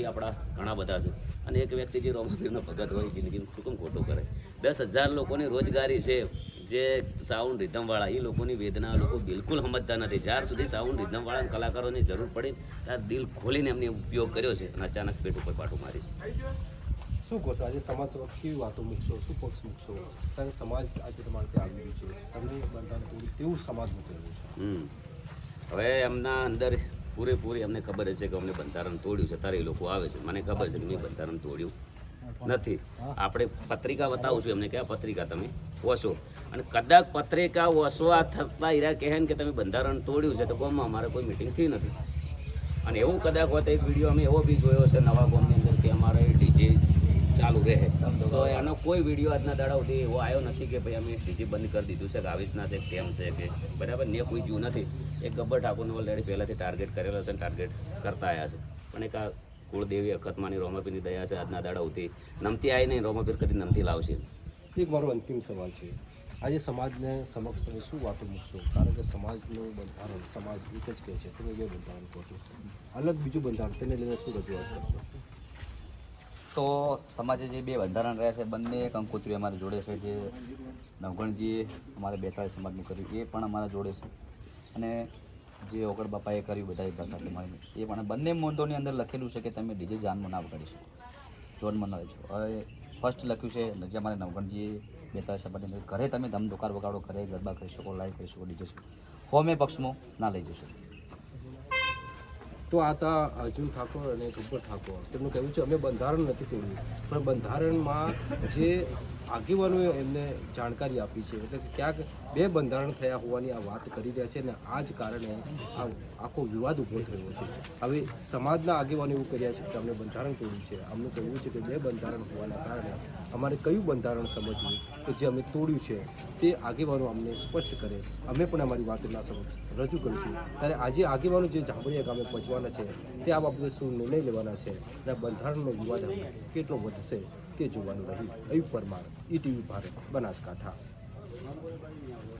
બી આપણા ઘણા બધા છે. અને એક વ્યક્તિ જે રોમાપીરનો ભગત હોય જિંદગીમાં શું કેમ ખોટું કરે. દસ હજાર લોકોની રોજગારી છે જે સાઉન્ડ રિધમવાળા એ લોકોની વેદના લોકો બિલકુલ સમજતા નથી. જ્યાર સુધી સાઉન્ડ રિધમવાળા કલાકારોની જરૂર પડી ત્યાં દિલ ખોલીને એમને ઉપયોગ કર્યો છે અને અચાનક પેટ ઉપર પાટું મારી છે. શું કહો છો? આજે સમાજ સમક્ષ કેવી વાતો મૂકશો? શું પક્ષ મૂકશો? કારણ સમાજ આજે તમારે ત્યાં આવી રહ્યું છે. તમને બનતા તેવું સમાજ મૂકેલું છે? હવે એમના અંદર પૂરેપૂરી અમને ખબર છે કે અમને બંધારણ તોડ્યું છે. તારે એ લોકો આવે છે. મને ખબર છે કે મેં બંધારણ તોડ્યું નથી. આપણે પત્રિકા બતાવું છું એમને કે આ પત્રિકા તમે વસો અને કદાચ પત્રિકા વસવા થતા હીરા કહે ને કે તમે બંધારણ તોડ્યું છે તો ગોમમાં અમારે કોઈ મિટિંગ થઈ નથી. અને એવું કદાચ હોત એક વીડિયો અમે એવો બી જોયો છે નવા ગોમની અંદર કે અમારે ડીજે ચાલુ રહે. તો એનો કોઈ વીડિયો આજના દાડા સુધી એવો આવ્યો નથી કે ભાઈ અમે સીધી બંધ કરી દીધું છે કે આવી રીતના છે કેમ છે કે? બરાબર? ને કોઈ જ્યું નથી. એક ગબ્બર ઠાકોરને ઓલરેડી પહેલાંથી ટાર્ગેટ કરેલો છે ટાર્ગેટ કરતા આવ્યા છે. પણ એક આ કુળદેવી અખતમાની રોમાપીરની દયા છે આજના દાડા સુધી નમતી આવી નહીં રોમાપીર કદી નમતી લાવશે? એક મારો અંતિમ સવાલ છે. આજે સમાજને સમક્ષ તમે શું વાતો મૂકશો? કારણ કે સમાજનું બંધારણ સમાજ એક જ કહે છે. તમે જે બંધારણ કહો છો. અલગ બીજું બંધારણ તેને લઈને શું રજૂઆત કરશો? તો સમાજે જે બે બંધારણ રહ્યા છે, બંને કંકોત્રી અમારે જોડે છે. જે નવગણજીએ અમારે બેતાળી સમાજનું કર્યું, એ પણ અમારા જોડે છે. અને જે ઓગળ બાપાએ કર્યું બધા ભાષા તમારી એ પણ બંને મોદોની અંદર લખેલું છે કે તમે ડીજે જાનમાં ના વગાડી શકો જોનમાં ન છો. હવે ફર્સ્ટ લખ્યું છે, જે અમારે નવગણજીએ બેતાળી સમાજની અંદર, ઘરે તમે ધમ દુકાર વગાડો, ઘરે ગરબા કરી શકો લાઈવ કરી શકો, ડીજે હોમે પક્ષમાં ના લઈ જશો. તો આ હતા અર્જુન ઠાકોર અને ગબ્બર ઠાકોર. તેમનું કહેવું છે, અમે બંધારણ નથી તોડ્યું, પણ બંધારણમાં જે આગેવાનોએ એમને જાણકારી આપી છે. એટલે કે ક્યાંક બે બંધારણ થયા હોવાની આ વાત કરી રહ્યા છે અને આ જ કારણે આ આખો વિવાદ ઊભો થયો છે. હવે સમાજના આગેવાનો એવું કર્યા છે કે અમને બંધારણ તોડ્યું છે. અમને કહેવું છે કે બે બંધારણ હોવાના કારણે અમારે કયું બંધારણ સમજવું કે જે અમે તોડ્યું છે તે આગેવાનો અમને સ્પષ્ટ કરે. અમે પણ અમારી વાતના સમક્ષ રજૂ કરીશું. ત્યારે આજે આગેવાનો જે ઝાંભળીયા ગામે પહોંચવાના છે તે આ બાબતે શું નિર્ણય લેવાના છે? અને બંધારણનો વિવાદ કેટલો વધશે? તે જોવાનું રહ્યું. અયુબ પરમાર ઈટીવી ભારત બનાસકાંઠા.